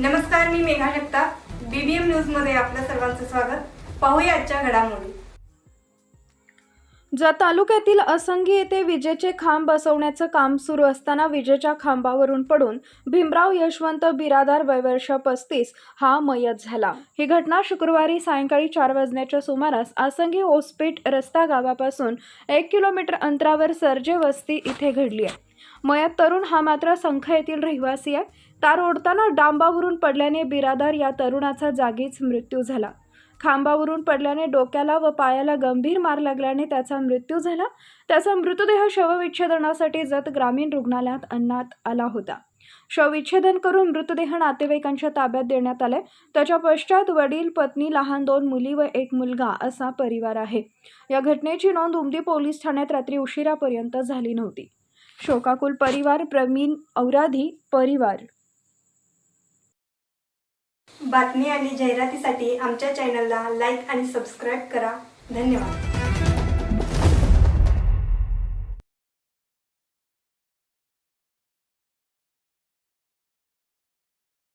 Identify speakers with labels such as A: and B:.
A: नमस्कार मी मेघा जगताप. बीबीएम न्यूजमध्ये आपलं सर्वांचं स्वागत. पाहूया आजच्या घडामोडी.
B: जत तालुक्यातील असंगी येथे विजेचे खांब बसवण्याचं काम सुरू असताना विजेच्या खांबावरून पडून भीमराव यशवंत बिरादार वयवर्ष पस्तीस हा मयत झाला. ही घटना शुक्रवारी सायंकाळी चार वाजण्याच्या सुमारास आसंगी ओसपीट रस्ता गावापासून एक किलोमीटर अंतरावर सर्जे वस्ती इथे घडली आहे. मयत तरुण हा मात्र संख येथील रहिवासी आहे. तार ओढताना डांबावरून पडल्याने बिरादार या तरुणाचा जागीच मृत्यू झाला. खांबावरून पडल्याने डोक्याला व पायाला गंभीर मार लागल्याने त्याचा मृत्यू झाला. त्याचा मृतदेह शवविच्छेदनासाठी जत ग्रामीण रुग्णालयात आणण्यात आला होता. शवविच्छेदन करून मृतदेह नातेवाईकांच्या ताब्यात देण्यात आले. त्याच्या पश्चात वडील पत्नी लहान दोन मुली व एक मुलगा असा परिवार आहे. या घटनेची नोंद उमदी पोलीस ठाण्यात रात्री उशिरापर्यंत झाली नव्हती. शोकाकुल परिवार प्रवीण औराधी परिवार.
A: बातमी आणि जाहिरातीसाठी आमच्या चॅनलला लाईक आणि सबस्क्राईब करा. धन्यवाद.